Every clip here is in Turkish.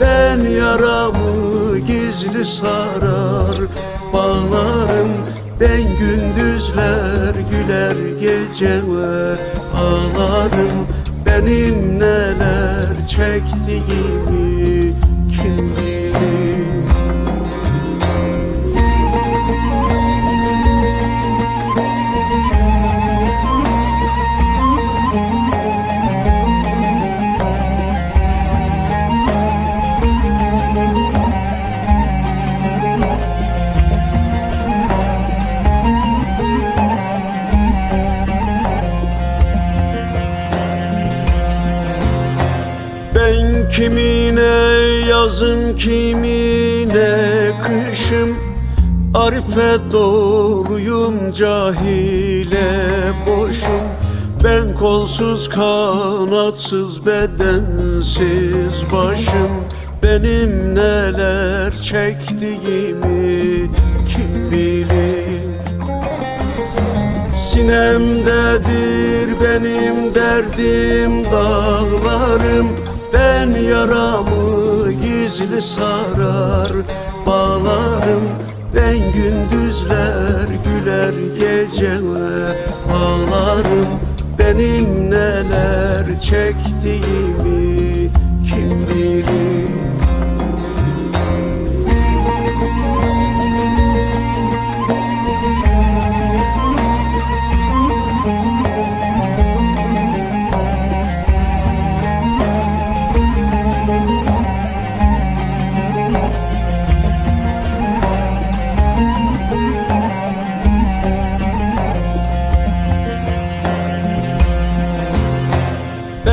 Ben yaramı gizli sarar bağlarım Ben gündüzler güler geceler ağlarım Benim neler çektiğimi kim bilir kimine yazım kimine kışım. Arife doluyum cahile boşum. Ben kolsuz kanatsız bedensiz başım. Benim neler çektiğimi kim bilir? Sinemdedir benim derdim dağlarım yaramı gizli sarar. Bağlarım Ben gündüzler güler geceler. Ağlarım Benim neler çektiğimi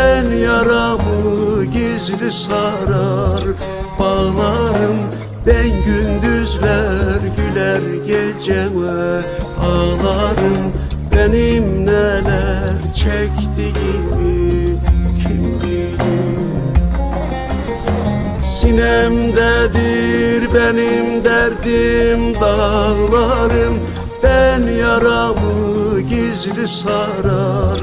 Ben yaramı gizli sarar. Bağlarım Ben gündüzler güler geceler ağlarım Benim neler çektiğimi kim bilir. Sinemdedir benim derdim dağlarım Ben yaramı gizli sarar.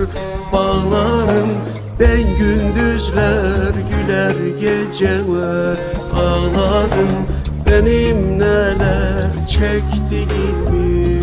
Bağlarım ben gündüzler güler geceme ağladım Benim neler çektiğimi